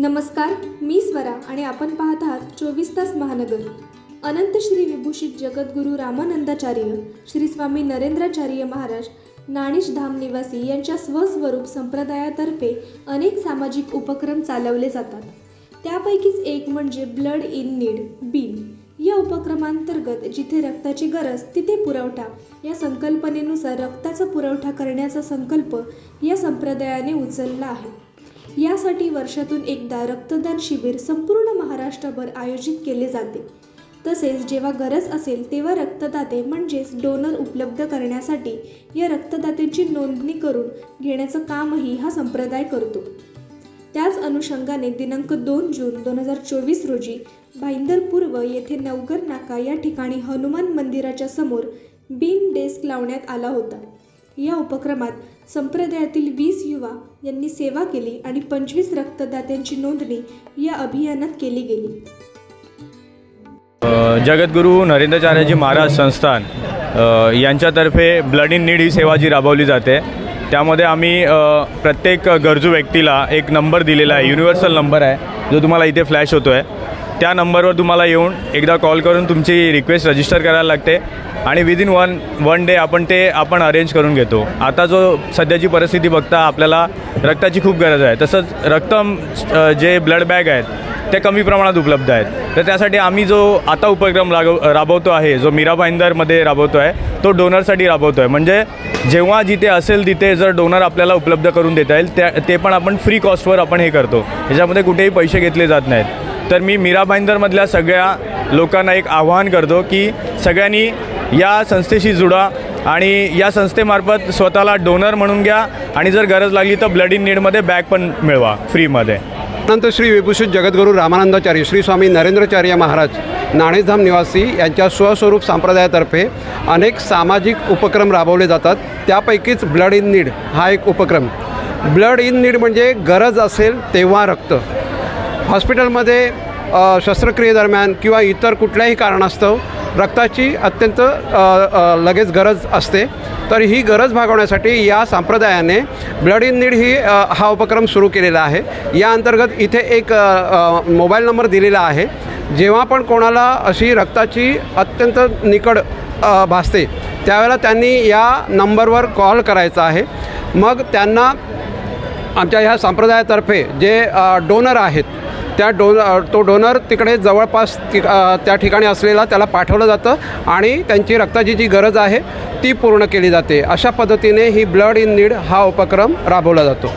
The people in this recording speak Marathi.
नमस्कार मी स्वरा आणि आपण पाहत आहात चोवीस तास महानगर. अनंत श्री विभूषित जगद्गुरू रामानंदाचार्य श्री स्वामी नरेंद्राचार्य महाराज नाणेश धाम निवासी यांच्या स्वस्वरूप संप्रदायातर्फे अनेक सामाजिक उपक्रम चालवले जातात. त्यापैकीच एक म्हणजे ब्लड इन नीड बीन या उपक्रमांतर्गत जिथे रक्ताची गरज तिथे पुरवठा. या संकल्पनेनुसार रक्ताचा पुरवठा करण्याचा संकल्प या संप्रदायाने उचलला आहे. यासाठी वर्षातून एकदा रक्तदान शिबिर संपूर्ण महाराष्ट्रभर आयोजित केले जाते. तसेच जेव्हा गरज असेल तेव्हा रक्तदाते म्हणजेच डोनर उपलब्ध करण्यासाठी या रक्तदात्यांची नोंदणी करून घेण्याचं कामही हा संप्रदाय करतो. त्याच अनुषंगाने दिनांक दोन जून दोन हजार चोवीस रोजी भाईंदर पूर्व येथे नवगर नाका या ठिकाणी हनुमान मंदिराच्या समोर बीन डेस्क लावण्यात आला होता. या उपक्रमात संप्रदायातील वीस युवा यांनी सेवा केली आणि पंचवीस रक्तदात्यांची नोंदणी या अभियानात केली गेली. अ, जगद्गुरू नरेंद्रचार्यजी महाराज संस्थान यांच्यातर्फे ब्लड इन नीड ही सेवा जी राबवली जाते त्यामध्ये आम्ही प्रत्येक गरजू व्यक्तीला एक नंबर दिलेला आहे युनिव्हर्सल नंबर आहे जो तुम्हाला इथे फ्लॅश होतो आहे त्या नंबरवर तुम्हाला येऊन एकदा कॉल करून तुमची रिक्वेस्ट रजिस्टर करायला लागते. आणि विदिन वन वन डे आपण ते आपण अरेंज करून घेतो. आता जो सध्याची परिस्थिती बघता आपल्याला रक्ताची खूप गरज आहे. तसंच रक्त जे ब्लड बॅग आहेत ते कमी प्रमाणात उपलब्ध आहेत. तर त्यासाठी आम्ही जो आता उपक्रम रागव राबवतो आहे जो मीरा भाईंदरमध्ये राबवतो आहे तो डोनरसाठी राबवतो आहे म्हणजे जेव्हा जिथे असेल तिथे जर डोनर आपल्याला उपलब्ध करून देता येईल त्या ते पण आपण फ्री कॉस्टवर आपण हे करतो. याच्यामध्ये कुठेही पैसे घेतले जात नाहीत. तर मी मीरा भाईंदरमधल्या सगळ्या लोकांना एक आवाहन करतो की सगळ्यांनी या संस्थेशी जुडा आणि या संस्थेमार्फत स्वतःला डोनर म्हणून घ्या. आणि जर गरज लागली तर ब्लड इन नीडमध्ये बॅग पण मिळवा फ्रीमध्ये. नंतर श्री विभूषित जगद्गुरू रामानंदाचार्य श्री स्वामी नरेंद्रचार्य महाराज नाणेधाम निवासी यांच्या स्वस्वरूप संप्रदायातर्फे अनेक सामाजिक उपक्रम राबवले जातात. त्यापैकीच ब्लड इन नीड हा एक उपक्रम. ब्लड इन नीड म्हणजे गरज असेल तेव्हा रक्त. हॉस्पिटलमध्ये शस्त्रक्रियेदरम्यान किंवा इतर कुठल्याही कारणास्तव रक्ताची अत्यंत लगेच गरज असते. तर ही गरज भागवण्यासाठी या संप्रदायाने ब्लड इन नीड ही हा उपक्रम सुरू केलेला आहे. या अंतर्गत इथे एक मोबाईल नंबर दिलेला आहे. जेव्हा पण कोणाला अशी रक्ताची अत्यंत निकड भासते त्यावेळेला त्यांनी या नंबरवर कॉल करायचा आहे. मग त्यांना आमच्या ह्या संप्रदायातर्फे जे डोनर आहेत त्या डोन तो डोनर तिकडे जवळपास ति त्या ठिकाणी असलेला त्याला पाठवलं जातं आणि त्यांची रक्ताची जी गरज आहे ती पूर्ण केली जाते. अशा पद्धतीने ही ब्लड इन नीड हा उपक्रम राबवला जातो.